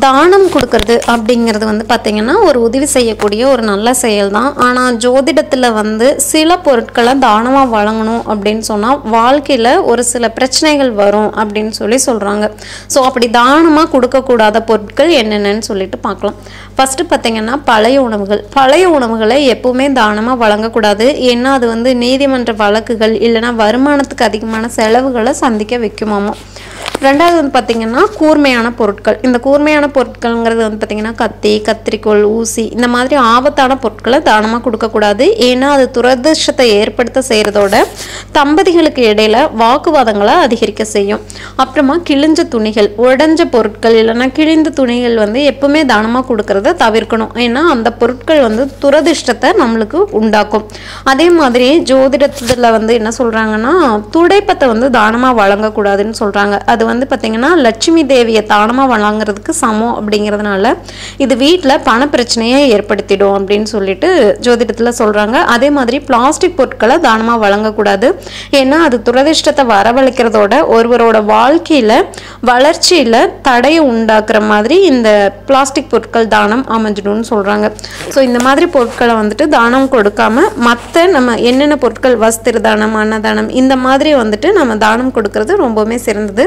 தானம் கொடுக்கறது அப்படிங்கிறது வந்து பார்த்திங்கன்னா ஒரு உதவி செய்யக்கூடிய ஒரு நல்ல செயல் தான் ஆனால் ஜோதிடத்தில் வந்து சில பொருட்களை தானமாக வழங்கணும் அப்படின்னு சொன்னால் வாழ்க்கையில் ஒரு சில பிரச்சனைகள் வரும் அப்படின்னு சொல்லி சொல்கிறாங்க ஸோ அப்படி தானமாக கொடுக்கக்கூடாத பொருட்கள் என்னென்னு சொல்லிட்டு பார்க்கலாம் ஃபஸ்ட்டு பார்த்திங்கன்னா பழைய உணவுகள். பழைய உணவுகளை எப்பவுமே தானமாக வழங்கக்கூடாது. ஏன்னா அது வந்து நீதிமன்ற வழக்குகள் இல்லைன்னா வருமானத்துக்கு அதிகமான செலவுகளை சந்திக்க வைக்குமாமா. ரெண்டாவது வந்து பார்த்திங்கன்னா கூர்மையான பொருட்கள். இந்த கூர்மையான பொருட்கள்ங்கிறது வந்து பார்த்திங்கன்னா கத்தி கத்திரிக்கோள் ஊசி இந்த மாதிரி ஆபத்தான பொருட்களை தானமாக கொடுக்கக்கூடாது ஏன்னா அது துரதிர்ஷ்டத்தை ஏற்படுத்த செய்கிறதோட தம்பதிகளுக்கு இடையில வாக்குவாதங்களை அதிகரிக்க செய்யும். அப்புறமா கிழிஞ்ச துணிகள் உடைஞ்ச பொருட்கள் இல்லைன்னா கிழிந்த துணிகள் வந்து எப்பவுமே தானமாக கொடுக்கறத தவிர்க்கணும். ஏன்னா அந்த பொருட்கள் வந்து துரதிர்ஷ்டத்தை நம்மளுக்கு உண்டாக்கும். அதே மாதிரி ஜோதிடத்தில் வந்து என்ன சொல்கிறாங்கன்னா துடைப்பத்தை வந்து தானமாக வழங்கக்கூடாதுன்னு சொல்கிறாங்க அது வந்து பார்த்திங்கன்னா லட்சுமி தேவியை தானமாக வழங்குறதுக்கு சமம் அப்படிங்கிறதுனால இது வீட்டில் பண பிரச்சனையை ஏற்படுத்திடும் அப்படின்னு சொல்லிட்டு ஜோதிடத்தில் சொல்கிறாங்க அதே மாதிரி பிளாஸ்டிக் பொருட்களை தானமாக வழங்கக்கூடாது. ஏன்னா அது துரதிர்ஷ்டத்தை வரவழைக்கிறதோட ஒருவரோட வாழ்க்கையில் வளர்ச்சியில் தடையை உண்டாக்குற மாதிரி இந்த பிளாஸ்டிக் பொருட்கள் தானம் அமைஞ்சிடும்னு சொல்கிறாங்க ஸோ இந்த மாதிரி பொருட்களை வந்துட்டு தானம் கொடுக்காம மற்ற நம்ம என்னென்ன பொருட்கள் வஸ்திர தானம் அன்னதானம் இந்த மாதிரி வந்துட்டு நம்ம தானம் கொடுக்கறது ரொம்பவுமே சிறந்தது.